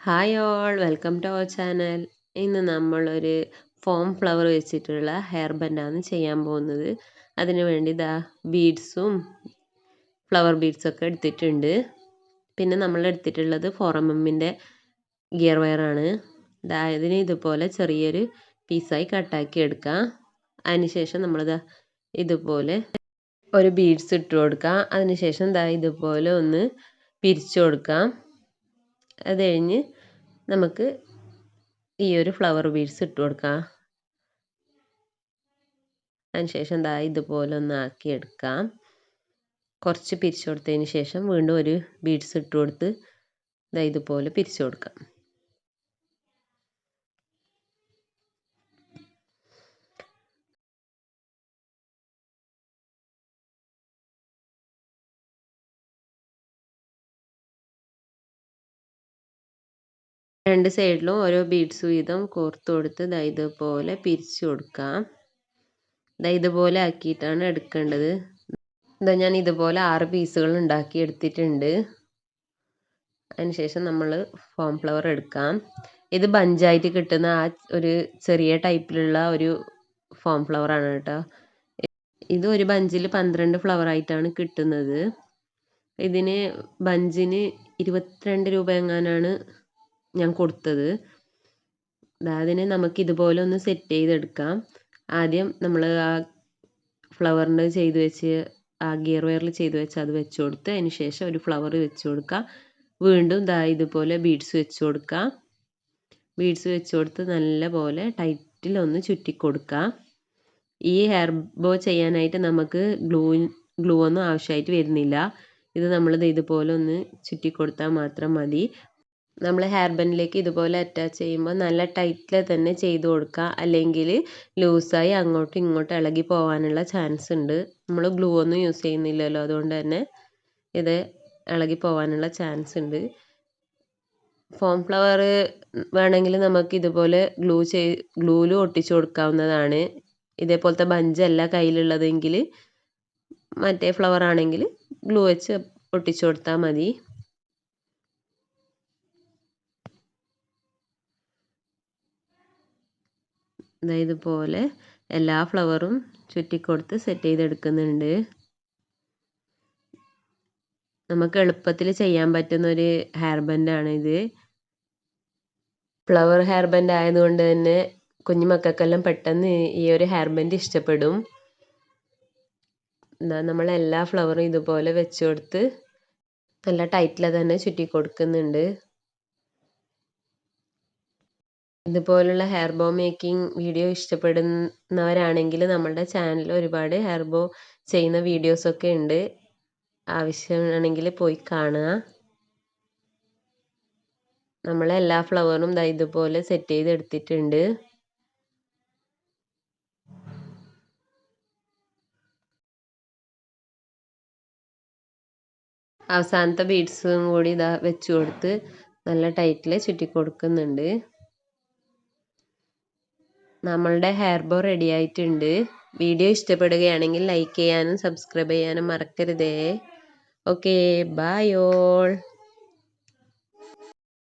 Hi all welcome to our channel ഇന്ന് നമ്മളൊരു foam flower വെച്ചിട്ടുള്ള ഹെയർ ബൻഡാണ് ചെയ്യാൻ പോകുന്നത്. അതിനു വേണ്ടി ഇതാ ബീഡ്സും ഫ്ലവർ ബീഡ്സൊക്കെ എടുത്തിട്ടുണ്ട്. പിന്നെ നമ്മൾ എടുത്തിട്ടുള്ളത് ഫോർ ഗിയർ വയറാണ് ഇതിന് ഇതുപോലെ ചെറിയൊരു പീസായി കട്ടാക്കി എടുക്കാം. അതിനുശേഷം നമ്മളിതാ ഇതുപോലെ ഒരു ബീഡ്സ് ഇട്ട് കൊടുക്കാം. അതിനുശേഷം ഇതാ ഇതുപോലെ ഒന്ന് പിരിച്ചു കൊടുക്കാം. അത് കഴിഞ്ഞ് നമുക്ക് ഈ ഒരു ഫ്ലവർ ബീഡ്സ് ഇട്ട് കൊടുക്കാം. അതിനുശേഷം ദാ ഇതുപോലെ ഒന്ന് ആക്കി എടുക്കാം. കുറച്ച് പിരിച്ചു കൊടുത്തതിന് ശേഷം വീണ്ടും ഒരു ബീഡ്സ് ഇട്ട് കൊടുത്ത് ദാ ഇതുപോലെ പിരിച്ചു കൊടുക്കാം. രണ്ട് സൈഡിലും ഓരോ ബീഡ്സ് വീതം കോർത്ത് കൊടുത്ത് ദാ ഇതുപോലെ പിരിച്ചു കൊടുക്കാം. ദാ ഇതുപോലെ ആക്കിയിട്ടാണ് എടുക്കേണ്ടത്. ഇതാ ഞാൻ ഇതുപോലെ ആറ് പീസുകൾ ഉണ്ടാക്കി എടുത്തിട്ടുണ്ട്. അതിനുശേഷം നമ്മൾ ഫോം ഫ്ലവർ എടുക്കാം. ഇത് ബഞ്ചായിട്ട് കിട്ടുന്ന ആ ഒരു ചെറിയ ടൈപ്പിലുള്ള ഒരു ഫോം ഫ്ലവർ ആണ് കേട്ടോ. ഇത് ഒരു ബഞ്ചിൽ പന്ത്രണ്ട് ഫ്ലവർ ആയിട്ടാണ് കിട്ടുന്നത്. ഇതിന് ബഞ്ചിന് ഇരുപത്തിരണ്ട് രൂപ എങ്ങാനാണ് ഞാൻ കൊടുത്തത്. അതിനെ നമുക്ക് ഇതുപോലെ ഒന്ന് സെറ്റ് ചെയ്തെടുക്കാം. ആദ്യം നമ്മൾ ആ ഫ്ലവറിന്റെ ചെയ്ത് വെച്ച് ആ ഗിയർ വയറിൽ ചെയ്ത് വെച്ച് അത് വെച്ച് കൊടുത്ത് അതിന് ശേഷം ഒരു ഫ്ലവർ വെച്ച് കൊടുക്കുക വീണ്ടും ദാ ഇതുപോലെ ബീഡ്സ് വെച്ച് കൊടുക്കുക ബീഡ്സ് വെച്ച് കൊടുത്ത് നല്ല പോലെ ചുറ്റി കൊടുക്കുക ഈ ഹെയർ ബോ ചെയ്യാനായിട്ട് നമുക്ക് ഗ്ലൂ ഗ്ലൂ ഒന്നും ആവശ്യമായിട്ട് വരുന്നില്ല. ഇത് നമ്മൾ ഇതുപോലെ ഒന്ന് ചുറ്റി കൊടുത്താൽ മാത്രം മതി. നമ്മൾ ഹെയർ ബാൻഡിലേക്ക് ഇതുപോലെ അറ്റാച്ച് ചെയ്യുമ്പോൾ നല്ല ടൈറ്റിൽ തന്നെ ചെയ്ത് കൊടുക്കുക അല്ലെങ്കിൽ ലൂസായി അങ്ങോട്ടും ഇങ്ങോട്ടും ഇളകി പോകാനുള്ള ചാൻസ് ഉണ്ട്. നമ്മൾ ഗ്ലൂ ഒന്നും യൂസ് ചെയ്യുന്നില്ലല്ലോ. അതുകൊണ്ട് തന്നെ ഇത് ഇളകി പോകാനുള്ള ചാൻസ് ഉണ്ട്. ഫോം ഫ്ലവർ വേണമെങ്കിൽ നമുക്ക് ഇതുപോലെ ഗ്ലൂ ചെയ് ഗ്ലൂവിൽ ഒട്ടിച്ചു കൊടുക്കാവുന്നതാണ്. ഇതേപോലത്തെ ബഞ്ചല്ല കയ്യിലുള്ളതെങ്കിൽ മറ്റേ ഫ്ലവർ ആണെങ്കിൽ ഗ്ലൂ വെച്ച് ഒട്ടിച്ചു കൊടുത്താൽ മതി. ഇതുപോലെ എല്ലാ ഫ്ലവറും ചുറ്റിക്കൊടുത്ത് സെറ്റ് ചെയ്തെടുക്കുന്നുണ്ട്. നമുക്ക് എളുപ്പത്തിൽ ചെയ്യാൻ പറ്റുന്ന ഒരു ഹെയർ ബൻഡാണ് ഇത്. ഫ്ലവർ ഹെയർ ബൻഡ് ആയതുകൊണ്ട് തന്നെ കുഞ്ഞു മക്കൾക്കെല്ലാം പെട്ടെന്ന് ഈ ഒരു ഹെയർ ബൻഡ് ഇഷ്ടപ്പെടും. എന്താ നമ്മൾ എല്ലാ ഫ്ലവറും ഇതുപോലെ വെച്ച് കൊടുത്ത് നല്ല ടൈറ്റിൽ തന്നെ ചുറ്റി കൊടുക്കുന്നുണ്ട് ഇതുപോലുള്ള ഹെയർ ബോ മേക്കിംഗ് വീഡിയോ ഇഷ്ടപ്പെടുന്നവരാണെങ്കിൽ നമ്മളുടെ ചാനലിൽ ഒരുപാട് ഹെയർ ബോ ചെയ്യുന്ന വീഡിയോസൊക്കെ ഉണ്ട്. ആവശ്യമാണെങ്കിൽ പോയി കാണുക. നമ്മൾ എല്ലാ ഫ്ലവറും ദാ ഇതുപോലെ സെറ്റ് ചെയ്തെടുത്തിട്ടുണ്ട്. അവസാനത്തെ ബീഡ്സും കൂടി ഇതാ വെച്ചു കൊടുത്ത് നല്ല ടൈറ്റിൽ ചുറ്റി കൊടുക്കുന്നുണ്ട്. നമ്മളുടെ ഹെയർ ബോ റെഡി ആയിട്ടുണ്ട്. വീഡിയോ ഇഷ്ടപ്പെടുകയാണെങ്കിൽ ലൈക്ക് ചെയ്യാനും സബ്സ്ക്രൈബ് ചെയ്യാനും മറക്കരുതേ. Okay bye all